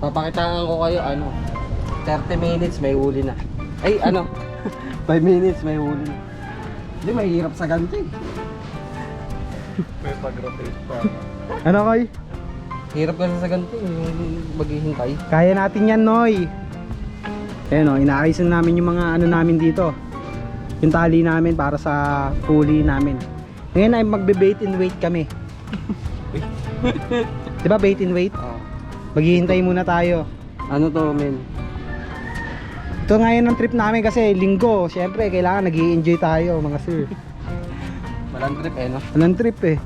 Papakitaan ko kayo, ano, 30 minutes may huli na. Ay, ano, 5 minutes may huli na. Hindi, mahirap sa ganito eh. May pag-rotate pa. Ano koy? Hirap kasi sa ganito eh, yung maghihintay. Kaya natin yan, Noy. Ayan o, inaayos na namin yung mga ano namin dito. Yung tali namin para sa pulley namin. Ngayon ay magbe-bait and wait kami. Di ba bait and wait? Oh. Maghihintay muna tayo. Ano to, men? Ito ngayon ang trip namin kasi linggo. Siyempre, kailangan nag enjoy tayo mga sir. Walang trip eh, no? Walang trip eh.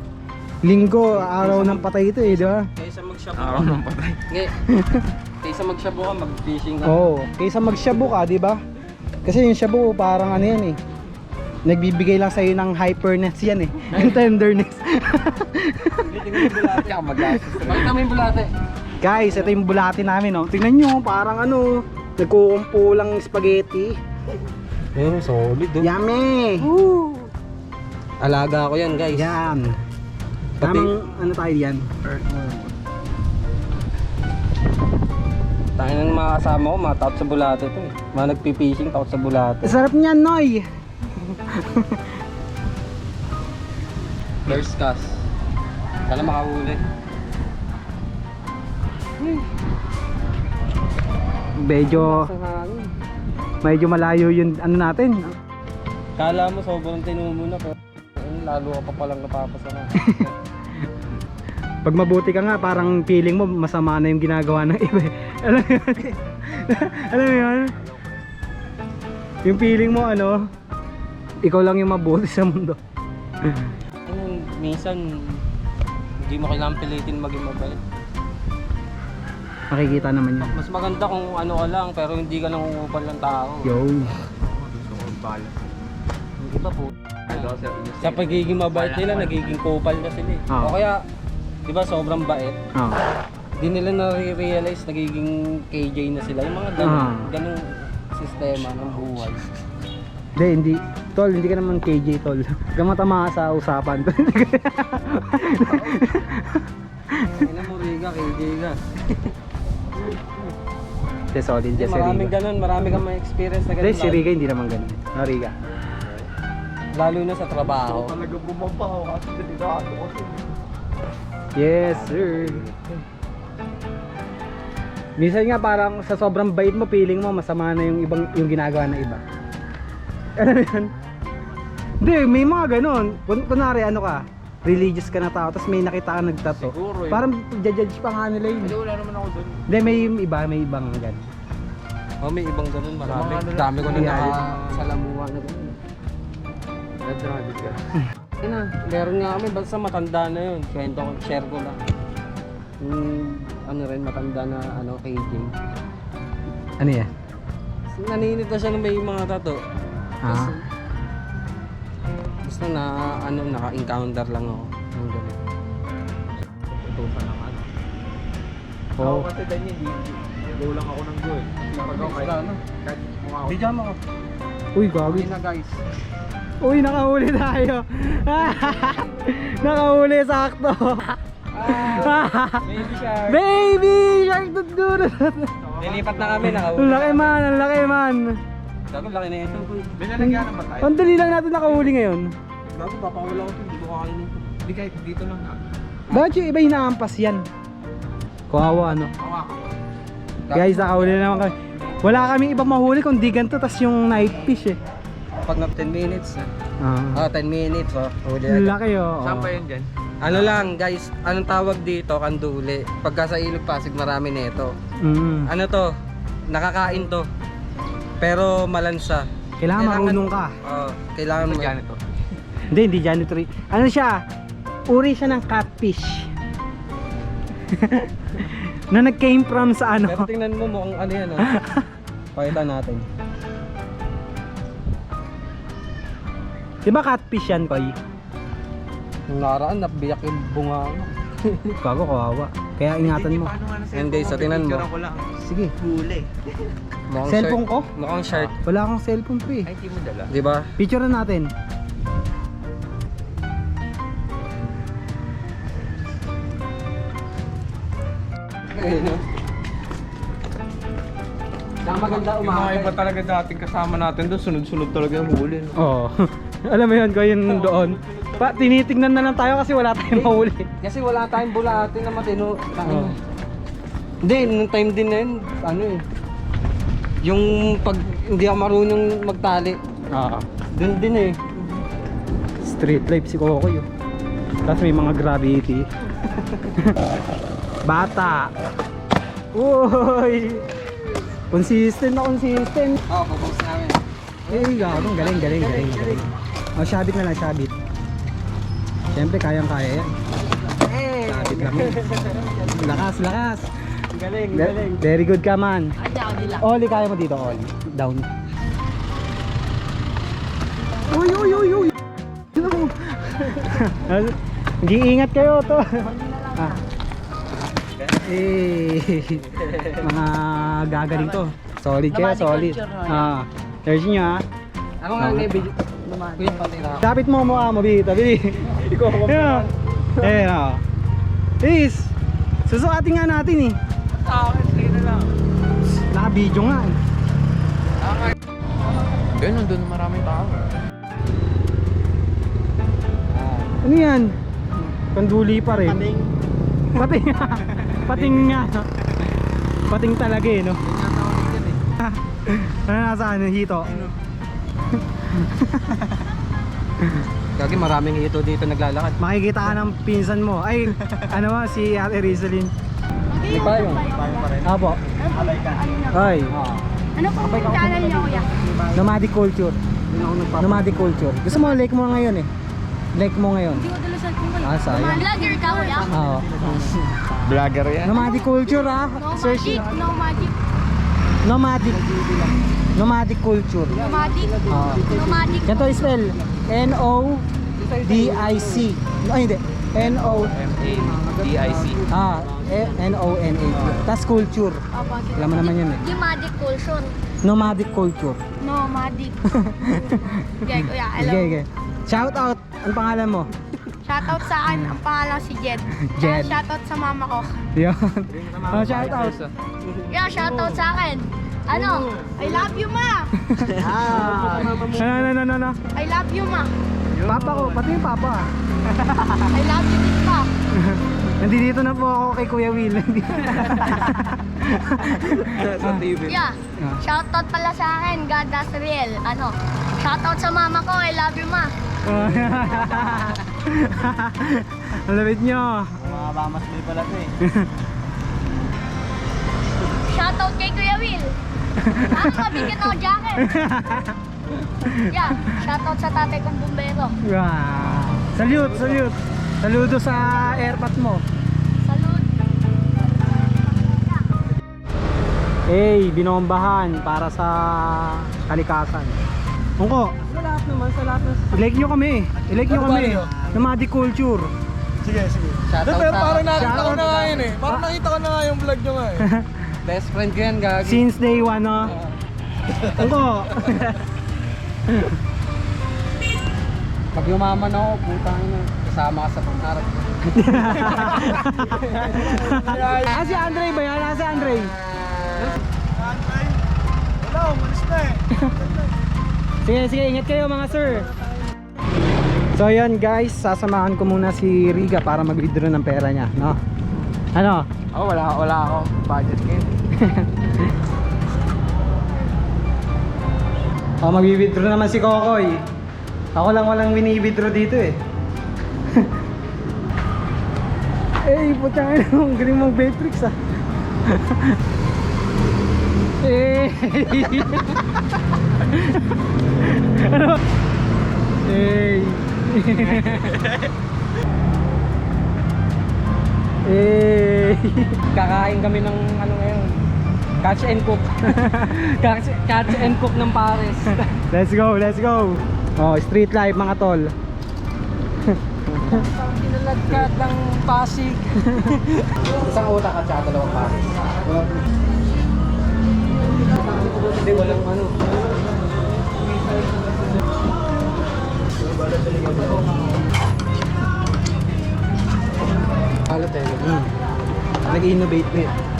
Linggo, araw ng patay ito eh, di ba? Kaysa mag-shop Araw ng patay. Kaysa mag-shop ka, mag-fishing ka. Oo, kaysa magshabu ka, di ba? Kasi yung shabu parang ano yan eh. Nagbibigay lang sa'yo ng hyperness yan eh. Yung tenderness. Tingnan yung bulate. Mag-gastos. Bakit naman yung bulate? Guys, ito yung bulati namin oh. Tingnan nyo, parang ano, nagkukumpulang spaghetti. Ayun, solid oh. Yummy! Alaga ko yan, guys. Yan. Pati- Tamang ano tayo yan? Tayo ng mga kasama ko, mga taot sa bulate to eh. Mga nagpipishing, taot sa bulate. Sarap niyan, Noy! First cast. Sana makahuli. Medyo, medyo malayo yung ano natin. Kala mo sobrang tinumo na pero lalo ka pa palang napapasa na. Pag mabuti ka nga, parang feeling mo masama na yung ginagawa ng iba. Alam mo yun? Alam mo yun? Yung feeling mo ano, ikaw lang yung mabuti sa mundo. Ayun, minsan hindi mo kailangan pilitin maging mabait. Makikita naman yun. Mas maganda kung ano ka lang pero hindi ka nangungupal ng tao. Yo. Gusto ko bala. Yung iba po. Sa pagiging mabait nila, nagiging kupal na sila eh. Ah. O kaya, di ba sobrang bait, Ah. di nila na-realize nagiging KJ na sila. Yung mga ganun, Ah. ganung sistema ng buhay. Hindi, hindi. Tol, hindi ka naman KJ, tol. Huwag ka matama sa usapan. Ina mo Riga, KJ ka. Hindi, solid dyan si maraming Riga. ganun, marami kang may experience na Hindi, ganun. si Riga hindi naman ganun. No, Riga. Lalo na sa trabaho. Talaga bumaba ako kasi delikado ko. Yes, sir. Minsan nga parang sa sobrang bait mo, feeling mo masama na yung ibang yung ginagawa ng iba. Mo yun? Hindi, may mga ganun. Kun kunwari, ano ka, religious ka na tao, tapos may nakita ka nagtato. Siguro eh. Parang judge pa nga nila yun. Hindi, wala naman ako doon. Hindi, may iba, may ibang ganun. Oh, may ibang ganun, marami. Mga ano lang, Dami ko na yeah. nakasalamuha na ganun. Red rabbit ka. Ayun na, meron nga kami, basta matanda na yun. Kwento ko, share ko lang. Yung, ano rin, matanda na, ano, KJ. Ano yan? Naninit na siya na may mga tato. Ah. Basta na, ano, naka-encounter lang ako. Yung ganun. Tutusan naman. Oo. Ako kasi ganyan, di, go lang ako ng go eh. Pag ako kahit, kahit mukha ako. Di dyan ako. Uy, gagi. na guys. Uy, nakahuli tayo. nakahuli sakto. Baby shark. Baby shark dudurut. Nilipat na kami, nakahuli. laki man, laki man. Gago, laki na ito. May nalagyan naman tayo. Ang dali lang natin nakahuli ngayon. Gago, papakawala ko ito. Hindi ko kakainin ito. Hindi kahit dito lang na. Bakit yung iba hinaampas yan? Kawawa ano. Ako ako. Guys, nakahuli na naman kami. Wala kaming ibang mahuli kundi ganito tas yung night fish eh. Pag nag 10 minutes. Ah. Ah, 10 minutes. Oh, huli Ang agad. laki oh. Saan pa yun dyan? Ano lang guys, anong tawag dito? Kanduli. Pagka sa Ilog Pasig marami nito. Mm. Ano to? Nakakain to. Pero malansa. Kailangan marunong ka. Oh, kailangan mo. dyan ito? Hindi, hindi janitory. Ano siya? Uri siya ng catfish. na nag-came from sa ano. Pero tingnan mo mukhang ano yan. Oh. Pakita natin. Di ba catfish yan, Koy? Nung nakaraan, nabiyak yung bunga. Gago, kawawa. Kaya ingatan mo. Yan, guys, so tingnan mo. ko lang. Sige. Huli. Mukhang Cellphone ko? Mukhang shirt. Wala akong cellphone pre. Ay, hindi mo dala. Di ba? Picture na natin. Ayun, oh. Saka maganda Yung mga umaga. iba talaga dating kasama natin doon, sunod-sunod talaga yung huli. No? Oo. Alam mo yun, ko yun doon. Pa, tinitignan na lang tayo kasi wala tayong mahuli. Kasi wala tayong bulate na matino. Oo. Hindi, nung time din na yun, ano eh. Yung pag hindi ako marunong magtali, Oo. dun din eh. Street life si Kokoy. oh. Tapos may mga gravity. Bata. Uy! Consistent na consistent. Oo, oh, papost namin. Eh, gawin. Galing, galing, galing, galing. Oh, shabit na lang, shabit. Siyempre, kayang-kaya yan. Eh! Shabit lang yan. Lakas, lakas. Galing, Ve- Very good ka man. Oli, kaya mo dito, Oli. Down. Uy, uy, uy, uy. Nag-iingat kayo to. Ah. Eh, mga gagaling to. Solid kayo, solid. Ah, there's nyo ah. Ako nga nga, video. Dapat mo mukha mo, Bita. Bili. Ikaw ako Yeah. Eh, ah. Is, susukatin nga natin eh. Sa akin, sige na lang. Naka-video nga eh. Ganun, doon maraming tao. Ano yan? Panduli pa rin. Pating. Pating. Pating nga. Pating talaga eh, no? ano nasa ano, hito? Gagi, maraming ito dito naglalakad. Makikita ka ng pinsan mo. Ay, ano ba, si Ate Rizalyn. Di ba yun? Apo. Ay, Ano pong channel niyo, kuya? nomadic culture. Nomadic culture. Gusto mo, like mo ngayon eh. Like mo ngayon. Hindi ko dala sa kung kuya. Ah, sayang. Vlogger ka, kuya? Oo. Vlogger yan. Nomadic culture ah. No magic, no magic. Nomadic. Nomadic culture. Nomadic. Oo. Nomadic. Ganito spell. N-O-D-I-C. Ay, hindi. N-O... M-A-D-I-C. Ah, E- N-O-N-A. Tapos culture. Alam mo naman yun eh. Nomadic culture. Nomadic culture. Nomadic. Okay, kuya. Hello. Okay, okay. Shout out. Ang pangalan mo? Shoutout sa akin. Ang pangalan si Jed. Jed. Shoutout sa mama ko. Yun. Oh, shout out. Yeah, shoutout sa akin. Ano? I love you, ma. Ah. Ano, ano, ano, ano? I love you, ma. Papa ko, pati yung papa. I love you din, pa. Nandito na po ako kay Kuya Will. Sa TV. Yeah. Ah. Shoutout pala sa akin. God that's real. Ano? Shoutout sa mama ko. I love you, ma. Ang lapit nyo. Mga bamas may pala to eh. Shoutout kay Kuya Will. Ano mabigyan ako jacket? Yeah, shoutout sa tatay kong bumbero. Wow. Salute, salute. Saludo sa airpat mo. Salud. Hey, binombahan para sa kalikasan. Ungko, Sa lahat naman, sa lahat ng... i-like nyo kami. I-like nyo Ano kami. Nomadic culture. Shoutout Pero sa... parang nakita ko na nga yun eh. Parang nakita ko na nga yung vlog nyo nga eh. Best friend ko yan, Gagi. Since day one, no? Ungko. Pag yumaman ako, putang na. Kasama ka sa pangarap. ah, si Andre ba yan? Ah, si Andre. Wala, umalis na eh. Sige, sige, ingat kayo mga sir. So yun guys, sasamahan ko muna si Riga para mag-withdraw ng pera niya, no? Ano? Oh, wala, wala ako. Budget ngayon. Oh, mag-withdraw naman si Kokoy. Ako lang walang wini-withdraw dito eh. eh, putang ina mo, galing mong Matrix ah. eh. ano? Eh. Kakain kami ng ano ngayon. Catch and cook. catch, catch and cook ng Paris. Let's go, let's go. Oh, street life mga tol. Kinaladkad ng Pasig. Isang utak at saka dalawang Paris. Hindi, walang ano. Halo tayo. Mm. Nag-innovate eh.